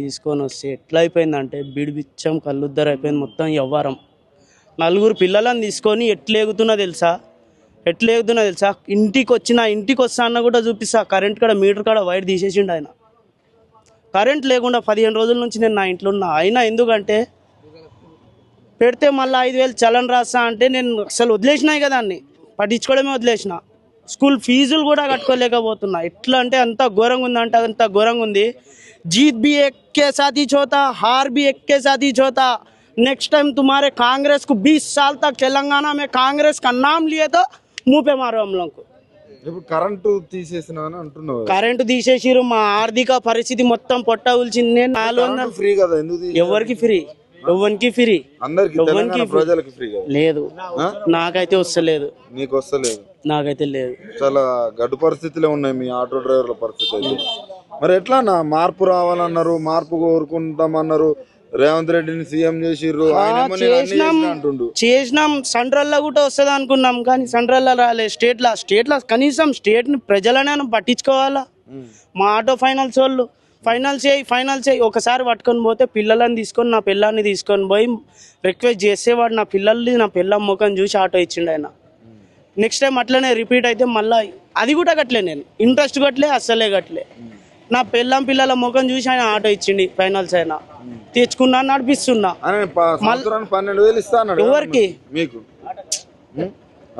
తీసుకొని వస్తే ఎట్లా అయిపోయిందంటే బిడిబిచ్చం కళ్ళుద్దరు అయిపోయింది మొత్తం వ్యవహారం నలుగురు పిల్లలను తీసుకొని ఎట్లేగుతున్నా తెలుసా? ఎట్లేగుతున్నా తెలుసా? ఇంటికి వచ్చిన ఇంటికి వస్తా అన్న కూడా చూపిస్తా. కరెంట్ కాడ మీటర్ కాడ వైర్ తీసేసిండు ఆయన. కరెంట్ లేకుండా పదిహేను రోజుల నుంచి నేను నా ఇంట్లో ఉన్నా. అయినా ఎందుకంటే పెడితే మళ్ళీ ఐదు వేలు చలన్ రాస్తా అంటే నేను అసలు వదిలేసినాయి కదా అన్ని. పట్టించుకోవడమే వదిలేసిన. స్కూల్ ఫీజులు కూడా కట్టుకోలేకపోతున్నా ఎట్లా అంటే అంత ఘోరంగా ఉంది అంటే అంత ఘోరంగా ఉంది जीत भी एक के साथ ही होता हार भी एक के साथ ही होता नेक्स्ट टाइम तुम्हारे कांग्रेस को 20 साल तक तेलंगाना में कांग्रेस का नाम लिए तो मुंह पे मारो हम लोग को ఇప్పుడు కరెంటు తీసేసిన అని అంటున్నావు కదా. కరెంటు తీసేసిరు మా ఆర్థిక పరిస్థితి మొత్తం పొట్ట ఉల్చింది నేను నాలుగు వందలు కరెంటు ఫ్రీ కదా ఎందుకు తీసే- ఎవరికి ఫ్రీ ఎవరికి ఫ్రీ అందరికి ఎవరికి తెలంగాణ free? ప్రజలకు ఫ్రీ కదా లేదు ఆ? నాకైతే వస్తలేదు నీకు వస్తలేదు నాకైతే లేదు. చాలా గడ్డు పరిస్థితులే ఉన్నాయి మీ ఆటో డ్రైవర్ల పరిస్థితి అయితే. మరి ఎట్లా నా మార్పు రావాలన్నారు మార్పు కోరుకుంటామన్నారు రేవంత్ రెడ్డిని సీఎం చేసిర్రు ఆయన ఏమో నేను అన్ని చేసినాం చేసినా అంటుండు. చేసినాం సెంట్రల్లో కూడా వస్తుంది అనుకున్నాం కానీ సెంట్రల్లో రాలే. స్టేట్లో స్టేట్లో కనీసం స్టేట్ని ప్రజలనే పట్టించుకోవాలా? మా ఆటో ఫైనల్స్ వాళ్ళు ఫైనల్స్ చేయి ఫైనల్స్ చేయి. ఒకసారి పట్టుకొని పోతే పిల్లలని తీసుకొని నా పిల్లాన్ని తీసుకొని పోయి రిక్వెస్ట్ చేసేవాడు నా పిల్లల్ని నా పిల్ల ముఖం చూసి ఆటో ఇచ్చిండు ఆయన. నెక్స్ట్ టైం అట్లనే రిపీట్ అయితే మళ్ళీ అది కూడా కట్టలే నేను. ఇంట్రెస్ట్ కట్టలే అస్సలే కట్టలే. నా పిల్లం పిల్లల ముఖం చూసి ఆయన ఆటో ఇచ్చిండి ఫైనల్స్ అయినా. తెచ్చుకున్నా నడిపిస్తున్నా. పన్నెండు వేలు ఇస్తా ఎవరికి? మీకు?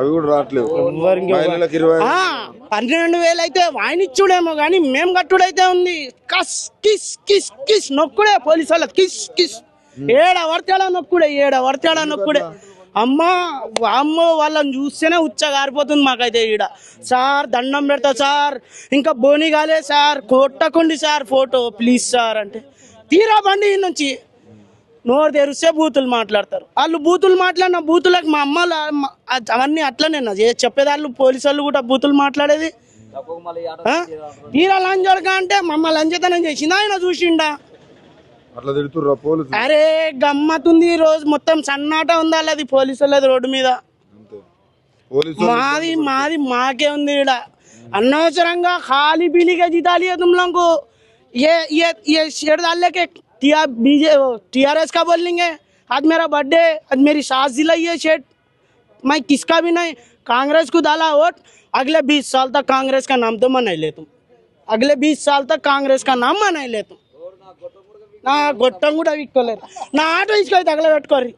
అవి కూడా పన్నెండు వేలు అయితే ఆయన ఇచ్చుడేమో కానీ మేం కట్టుడైతే ఉంది. కస్ కిస్ కిస్ కిస్ నొక్కుడే పోలీసు వాళ్ళ కిస్ కిస్. ఏడ వర్తాడా నొక్కుడే ఏడ వర్తాడా నొక్కుడే. అమ్మా అమ్మో వాళ్ళని చూస్తేనే ఉచ్చ గారిపోతుంది మాకైతే ఈడ. సార్ దండం పెడతా సార్. ఇంకా బోని కాలే సార్. కొట్టకండి సార్ ఫోటో ప్లీజ్ సార్ అంటే. తీరా బండి నుంచి. నోరు తెరిస్తే బూతులు మాట్లాడతారు. వాళ్ళు బూతులు మాట్లాడిన బూతులకు మా అమ్మ అవన్నీ అట్లనే నా చెప్పేదాళ్ళు పోలీసు వాళ్ళు కూడా బూతులు మాట్లాడేది? తీరా లంచడక అంటే మమ్మల్ని లంచతనం చేసిందా? ఆయన చూసిండా? అట్లా తిడుతుర్రా పోలీసు అరే గమ్మతుంది ఈ రోజు మొత్తం సన్నాట ఉందా అది పోలీసు వాళ్ళది రోడ్డు మీద అంతే పోలీసు మాది మాది మాకే ఉంది ఈడ అనవసరంగా ఖాళీ పీలిగా जीता लिए तुम लोगों को ये ये ये शेर डालने के टिया बीजे टीआरएस का बोल लेंगे आज मेरा बर्थडे आज मेरी सास दिलाई है शेट मैं किसका भी नहीं कांग्रेस को डाला वोट अगले बीस साल तक कांग्रेस का नाम तो मना ले तुम अगले बीस साल तक कांग्रेस का नाम मना ले तुम నా గొట్టం కూడా విక్కోలేరు నా ఆటో ఇసుకైతే తగలబెట్టుకోర్రి.